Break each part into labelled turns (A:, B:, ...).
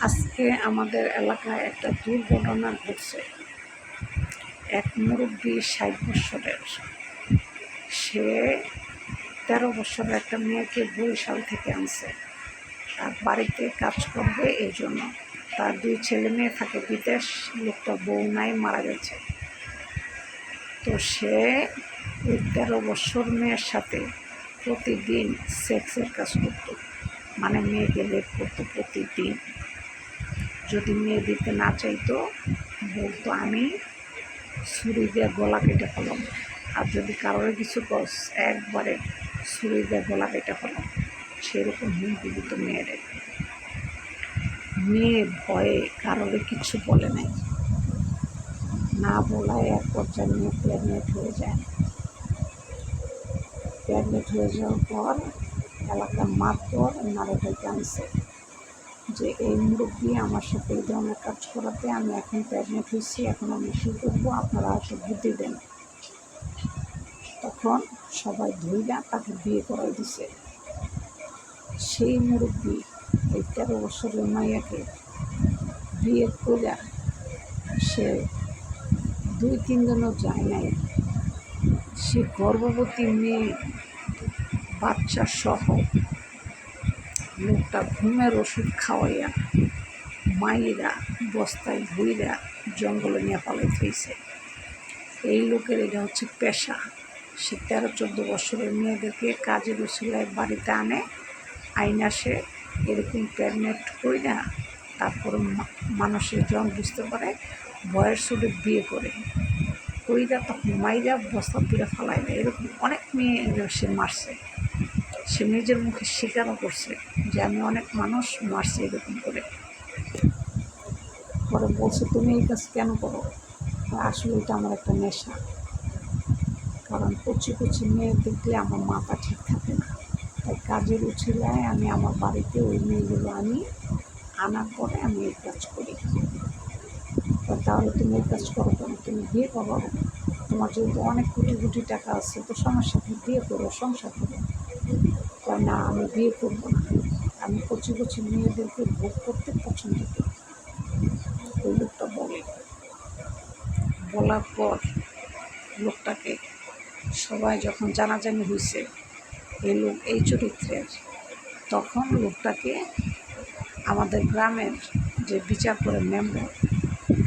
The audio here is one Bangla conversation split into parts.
A: আজকে আমাদের এলাকায় একটা দুর্ঘটনা ঘটছে। এক মুরব্বী ষাট বছরের। সে তেরো বছরের একটা মেয়েকে বরিশাল থেকে আনছে। তার বাড়িতে কাজ করবে এই জন্য। তার দুই ছেলে মেয়ে থাকে বিদেশ, লোকটা বউ নাই, মারা গেছে। তো সে ওই তেরো বছর মেয়ের সাথে প্রতিদিন সেক্সের কাজ করতো। মানে মেয়েকে লেপ করতো প্রতিদিন। যদি মেয়ে দিতে না চাইতো, বলতো আমি ছুরি দিয়ে গলা কেটে ফেলাম আর যদি কারোর কিছু কস, একবারে ছুরি দিয়ে গলা কেটে ফেলাম সেরকম হুমকি দিত মেয়েরে। মেয়ে ভয়ে কারোরে কিছু বলে নাই। না বলায় এক পর্যায়ে মেয়ে প্রেগনেন্ট হয়ে যায়। প্রেগনেন্ট হয়ে যাওয়ার পর এলাকার ওনারা ডেকে আনছে যে এই মুরব্বী আমার সাথে এই ধরনের কাজ করাতে আমি এখন প্রেগনেন্ট হয়েছি, এখন আমি কী করব আপনারা বুদ্ধি দেন। তখন সবাই ধইরা তাকে বিয়ে করাই দিছে। সেই মুরব্বী ওই তেরো বছরের মাইয়াকে বিয়ে করে সে দুই তিন দিনও যায় নাই। সে গর্ভবতী মেয়ে, বাচ্চা সহ লোকটা ঘুমের ওষুধ খাওয়াইয়া মাইরা বস্তায় ভুইরা জঙ্গলে নিয়ে পালাই থইছে এই লোকের এটা হচ্ছে পেশা। সে তেরো চোদ্দ বছরের মেয়েদেরকে কাজের উসিলায় বাড়িতে আনে। আইনা সে এরকম প্রেগনেন্ট কইরা তারপরে মা- মানুষের জন বুঝতে পারে, বয়স ছুটে বিয়ে করে। কইরা তখন মাইরা বস্তা পিড়ে ফালাই না এরকম অনেক মেয়ে সে মারছে। সে নিজের মুখে স্বীকারও করছে যে আমি অনেক মানুষ মারছি এরকম করে। পরে বলছে, তুমি এই কাজ কেন করো? আসলে এটা আমার একটা নেশা। কারণ কচি কচি মেয়ে দেখলে আমার মাথা ঠিক থাকে না। তাই কাজের উচিলায় আমি আমার বাড়িতে ওই মেয়েগুলো আনি, আনার পরে আমি এই কাজ করি। তাহলে তুমি এই কাজ করো কেন? তুমি বিয়ে করো? তোমার যেহেতু অনেক কোটি কোটি টাকা আছে, তো সমস্যা বিয়ে করো, সংসার করো কয় না, আমি বিয়ে করব না। আমি কচি কচি মেয়েদেরকে ভোগ করতে পছন্দ করি। ওই লোকটা বলে। বলার পর লোকটাকে সবাই যখন জানাজানি হয়েছে এই লোক, এই চরিত্রের, তখন লোকটাকে আমাদের গ্রামের যে বিচার করে মেম্বার,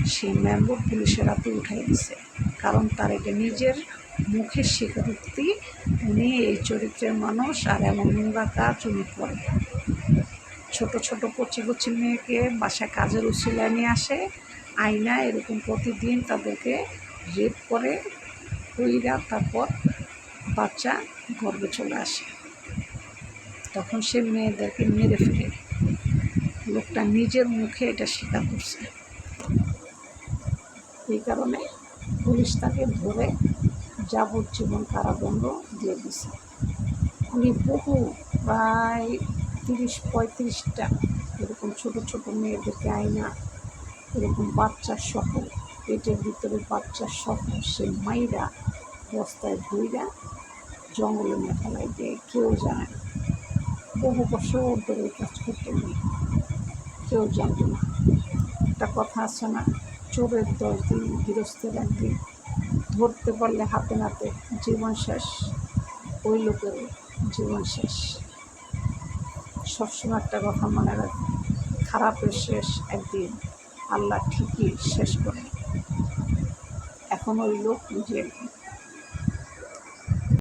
A: সেই মেম্বার পুলিশের হাতে উঠাই দিছে। কারণ তার এটা নিজের মুখের স্বীকারোক্তি উনি এই চরিত্রের মানুষ আর এমন নোংরা কাজ উনি করে। ছোট ছোট, কচি কচি মেয়েকে বাসায় কাজের উচিলায় নিয়ে আসে। আয়না এরকম প্রতিদিন তাদেরকে রেপ করে, কইরা তারপর বাচ্চা গর্বে চলে আসে। তখন সে মেয়েদেরকে মেরে ফেলে। লোকটা নিজের মুখে এটা স্বীকার করছে। এই কারণে পুলিশ তাকে ধরে যাবজ্জীবন কারাদণ্ড দিয়ে দিছে। উনি বহু প্রায় তিরিশ, পঁয়ত্রিশটা এরকম ছোট ছোট মেয়েদেরকে আয়না, এরকম বাচ্চা সহ, পেটের ভিতরে বাচ্চা সহ সে মাইরা বস্তায় ধুইরা জঙ্গলে ফেলাই দেয় কেউ জানে না। বহু বছর ধরে কাজ করতে কেউ জানতো না। একটা কথা আছে না চোরের দশ দিন গৃহস্থের একদিন ধরতে পারলে হাতে নাতে জীবন শেষ, ওই লোকের জীবন শেষ। সবসময় একটা কথা মনে রাখবে খারাপের শেষ একদিন, আল্লাহ ঠিকই শেষ করে। এখন ওই লোক নিজে